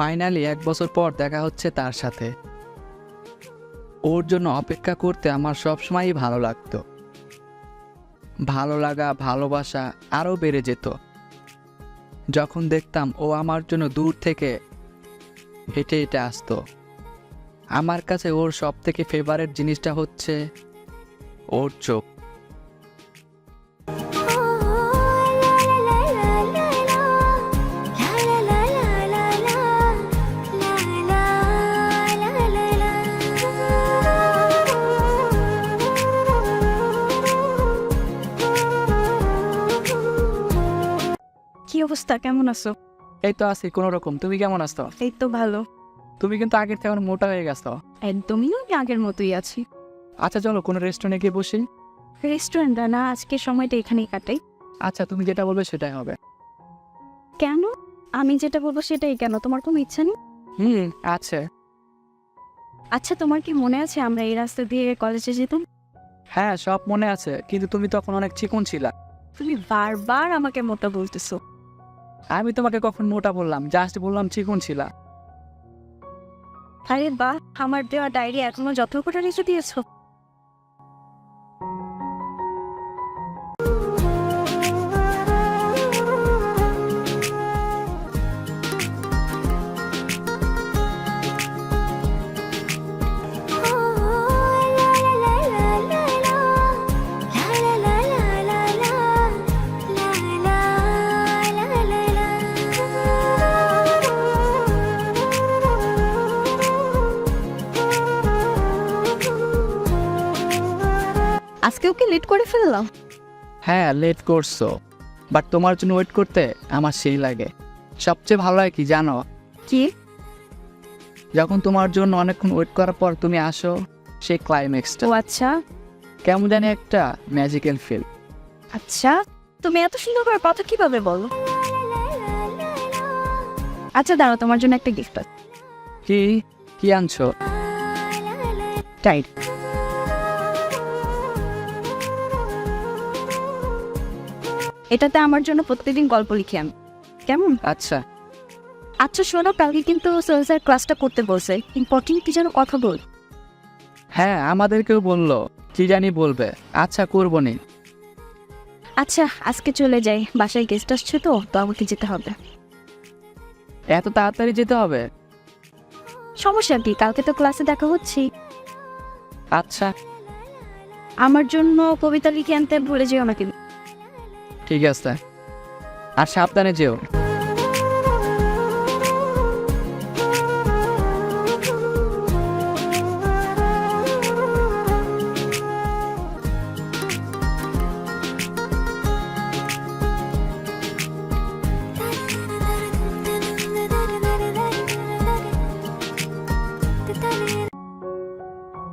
Finally এক বছর পর দেখা হচ্ছে তার সাথে। ওর জন্য অপেক্ষা করতে আমার সবসময়ই ভালো লাগতো। ভালো লাগা, ভালোবাসা আরও বেড়ে যেত। যখন দেখতাম ও আমার জন্য দূর থেকে হেঁটে হেঁটে আসতো। আমার কাছে ওর সব থেকে ফেভারেট জিনিসটা হচ্ছে ওর চোখ। অবস্থা কেমন আছো? এই তো আছি কোনো রকম তুমি কেমন আসতো এই তো ভালো। তুমি কিন্তু আগের থেকে অনেক মোটা হয়ে গেছো। একদমই আমি আগের মতোই আছি। আচ্ছা চলো কোনো রেস্টুরেন্টে গিয়ে বসি। রেস্টুরেন্ট না আজকে সময়টা এখানেই কাটাই। আচ্ছা তুমি যেটা বলবে সেটাই হবে। কেন? আমি যেটা বলব সেটাই কেন? তোমার কোনো ইচ্ছা নেই? হুম আছে। আচ্ছা তোমার কি মনে আছে আমরা এই রাস্তা দিয়ে কলেজে যেতাম? হ্যাঁ সব মনে আছে কিন্তু তুমি তখন অনেক চিকন ছিলা। তুমি বারবার আমাকে মোটা বলতেছো। আমি তোমাকে কখন মোটা বললাম? জাস্ট বললাম চিকন ছিলা। আরে বাহ, আমার দেওয়া ডায়েরি এখনও যত কোটা দিয়েছ। আজকেও কি লেট করে ফেললাম? হ্যাঁ লেট করছ। বাট তোমার জন্য ওয়েট করতে আমার সেই লাগে। সবচেয়ে ভালো হয় কি জানো? কি? যখন তোমার জন্য অনেকক্ষণ ওয়েট করার পর তুমি আসো সেই ক্লাইম্যাক্সটা ও আচ্ছা। কেমন জানি একটা ম্যাজিক্যাল ফিল আচ্ছা তুমি এত সুন্দর করে কথা কীভাবে বলো? আচ্ছা দাঁড়াও তোমার জন্য একটা গিফট আছে। কি? কি আনছো? টাইট এটাতে আমার জন্য প্রত্যেকদিন গল্প লিখি আমি। কেমন? আচ্ছা। আচ্ছা শোনো কালকে কিন্তু সোহেল স্যার ক্লাসটা করতে বলছে। ইম্পর্টেন্ট কি যেন কথা বল। হ্যাঁ আমাদেরকেও বলল। কি জানি বলবে। আচ্ছা করব নি। আচ্ছা আজকে চলে যাই। বাসায় গেস্ট আসছে তো তো আমাকে যেতে হবে। এত তাড়াতাড়ি যেতে হবে? সমস্যা কি? কালকে তো ক্লাসে দেখা হচ্ছি আচ্ছা। আমার জন্য কবিতা লিখে আনতে ভুলে যেও না কিন্তু। ঠিক আছে। আর সাবধানে যেও।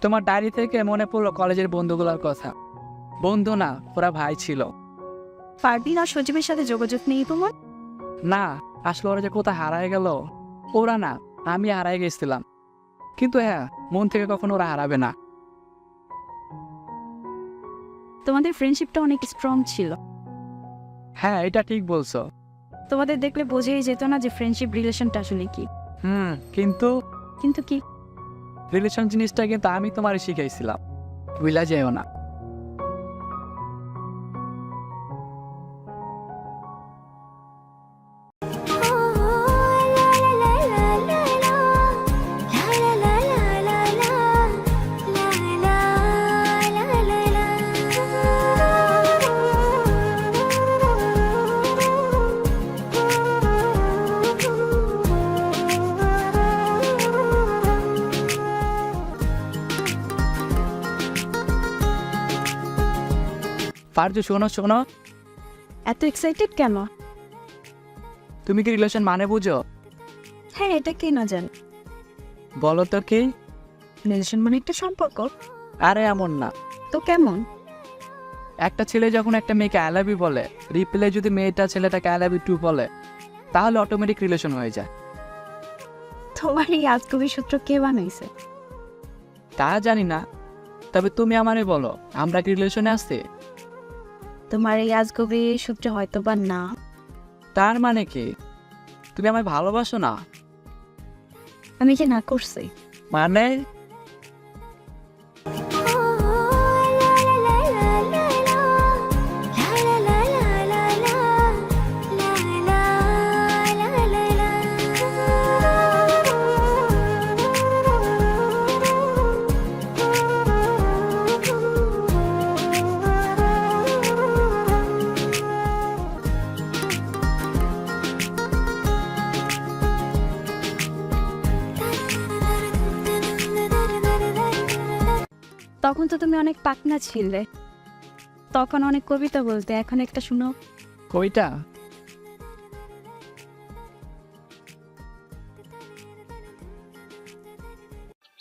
তোমার ডায়েরি থেকে মনে পড়ল কলেজের বন্ধুগুলোর কথা। বন্ধু না, ওরা ভাই ছিল। পারবিন আর সজীবের সাথে যোগাযোগ নেই তোমার? না আসলে ওরা যে কোথায় হারায় গেল ওরা না আমি হারায় গেছিলাম। কিন্তু হ্যাঁ মন থেকে কখনো ওরা হারাবে না। তোমাদের ফ্রেন্ডশিপটা অনেক স্ট্রং ছিল। হ্যাঁ এটা ঠিক বলছো। তোমাদের দেখলে বোঝেই যেত না যে ফ্রেন্ডশিপ রিলেশনটা আসলে কি। হুম কিন্তু? কিন্তু কি? রিলেশন জিনিসটা কিন্তু আমি তোমার শিখাইছিলাম। বুঝলা যেও না। পারজু শোনো শোনো। এত এক্সাইটেড কেন? তুমি কি রিলেশন মানে বুঝো? হ্যাঁ এটা কে না জানে। বলো তো কি? রিলেশন মানে একটা সম্পর্ক। আরে এমন না। তো কেমন? একটা ছেলে যখন একটা মেয়েকে অ্যালাবি বলে রিপ্লে যদি মেয়েটা ছেলেটাকে অ্যালাবি টু বলে তাহলে অটোমেটিক রিলেশন হয়ে যায়। তোমার এই আজকবি সূত্র কে বানাইছে? তা জানি না। তবে তুমি আমারে বলো আমরা কি রিলেশনে আসছি তোমার এই আজগবি সূত্রে হয়তো বা না। তার মানে কি? তুমি আমায় ভালোবাসো না? আমি কি না করছি। মানে? তখন তো তুমি অনেক পাকনা ছিলে। তখন অনেক কবিতা বলতে এখন একটা শুনো। কবিতা?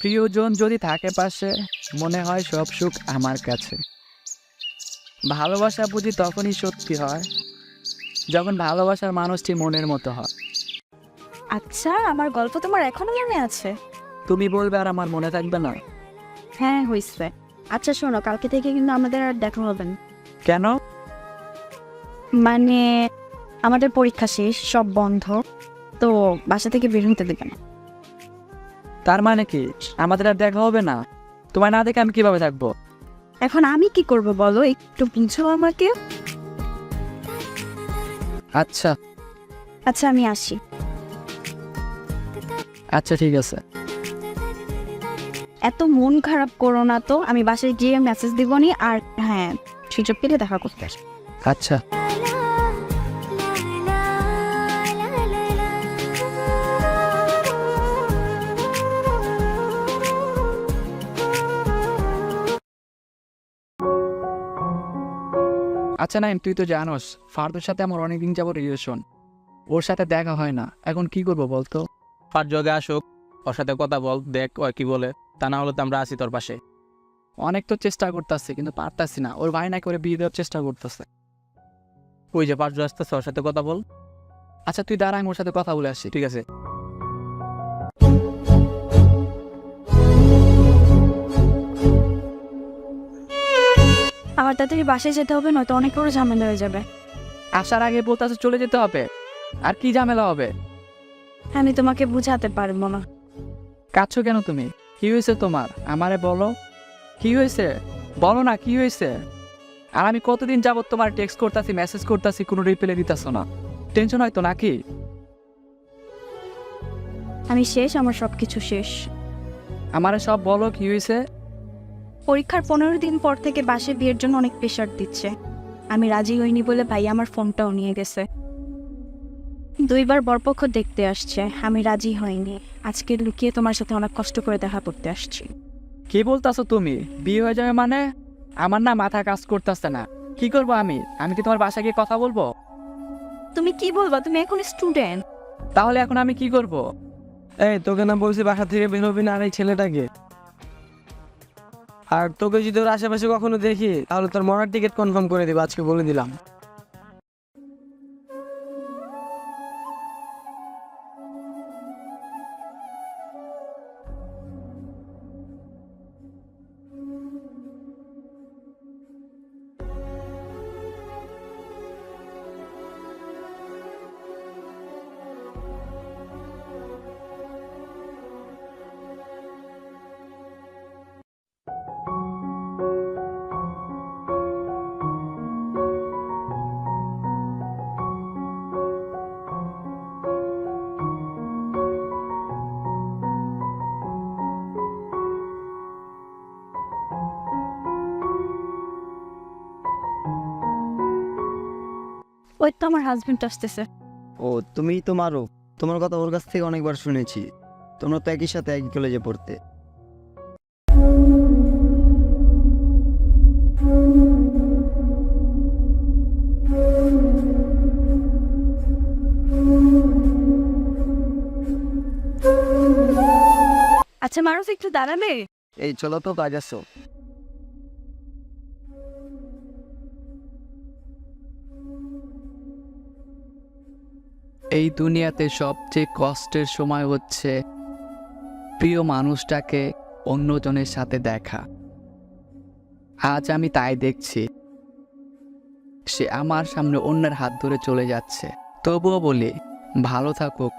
প্রিয়জন যদি থাকে পাশে মনে হয় সব সুখ আমার কাছে। ভালোবাসা বুঝি তখনই সত্যি হয় যখন ভালোবাসার মানুষটি মনের মতো হয়। আচ্ছা আমার গল্প তোমার এখনও মনে আছে? তুমি বলবে আর আমার মনে থাকবে না? হ্যাঁ হইছে। আচ্ছা শোনো কালকে থেকে কিন্তু আমাদের আর দেখা হবে না। কেন? মানে আমাদের পরীক্ষা শেষ সব বন্ধ তো বাসা থেকে বের হতে দেবে না। তার মানে কি? আমাদের আর দেখা হবে না? তোমায় না দেখে আমি কীভাবে থাকব? এখন আমি কি করব বলো? একটু বুঝো আমাকে। আচ্ছা। আচ্ছা আমি আসি। আচ্ছা ঠিক আছে। এত মন খারাপ করো না তো আমি বাসায় গিয়ে মেসেজ দিবনি আর হ্যাঁ সুযোগ পেলে দেখা করতে আসব। আচ্ছা। আচ্ছা নাইম তুই তো জানোস ফারদুর সাথে আমার অনেকদিন যাব রিলেশন ওর সাথে দেখা হয় না এখন কি করব বলতো? ফার যোগে আসুক ওর সাথে কথা বল দেখ ও কি বলে। তা না হলে তো আমরা আছি তোর পাশে। অনেক তো চেষ্টা করতেছি কিন্তু পারতাছি না। ওর ভাই না করে বিয়ে দেওয়ার চেষ্টা করতেছে। ওই যে পাঁচ আসতেছে ওর সাথে কথা বল। আচ্ছা তুই দাঁড়া আমি ওর সাথে কথা বলে আসি ঠিক আছে? আমার তাড়াতাড়ি বাসায় যেতে হবে নয়তো অনেক বড় ঝামেলা হয়ে যাবে। আসার আগে বলতেছে চলে যেতে হবে। আর কি ঝামেলা হবে? আমি তোমাকে বুঝাতে পারব না। কাছো কেন তুমি? কি হয়েছে তোমার? আমারে বলো। কি হয়েছে? বলো না কি হয়েছে? আর আমি কতদিন যাবত তোমার টেক্সট করতেছি মেসেজ করতেছি কোনো রিপ্লাই দিতেছ না। টেনশন হয়তো নাকি? আমি শেষ আমার সব কিছু শেষ। আমারে সব বলো কি হয়েছে? পরীক্ষার পনেরো দিন পর থেকে বাসে বিয়ের জন্য অনেক প্রেশার দিচ্ছে। আমি রাজি হইনি বলে ভাই আমার ফোনটাও নিয়ে গেছে। দুইবার বরপক্ষ দেখতে আসছে আমি রাজি হইনি। আজকে লুকিয়ে তোমার সাথে অনেক কষ্ট করে দেখা করতে আসছি। কি বলতাছো তুমি? বিয়ে হয়ে যাবে মানে? আমার না মাথা কাজ করতেছে না। কি করব আমি? আমি কি তোমার বাসায় গিয়ে কথা বলব? তুমি কি বলবা? তুমি এখন স্টুডেন্ট তাহলে এখন আমি কি করব? এই তোকে না বলছি বাসা থেকে বেরোবি না আর এই ছেলেটাকে। আর তোকে যদি ওর আশেপাশে কখনো দেখি তাহলে তোর মরার টিকিট কনফার্ম করে দেবো আজকে বলে দিলাম। ওই তো আমার হাজবেন্ড আসতেছে। ও তুমি তো মারো। তোমার কথা ওর কাছ থেকে অনেকবার শুনেছি। তোমরা তো একই সাথে একই কলেজে পড়তে। আচ্ছা মারুফ একটু দাঁড়াবে? এই চলো তো কাজ আসো এই দুনিয়াতে সবচেয়ে কষ্টের সময় হচ্ছে প্রিয় মানুষটাকে অন্যজনের সাথে দেখা। আজ আমি তাই দেখছি। সে আমার সামনে অন্যের হাত ধরে চলে যাচ্ছে। তবুও বলি, ভালো থাকুক।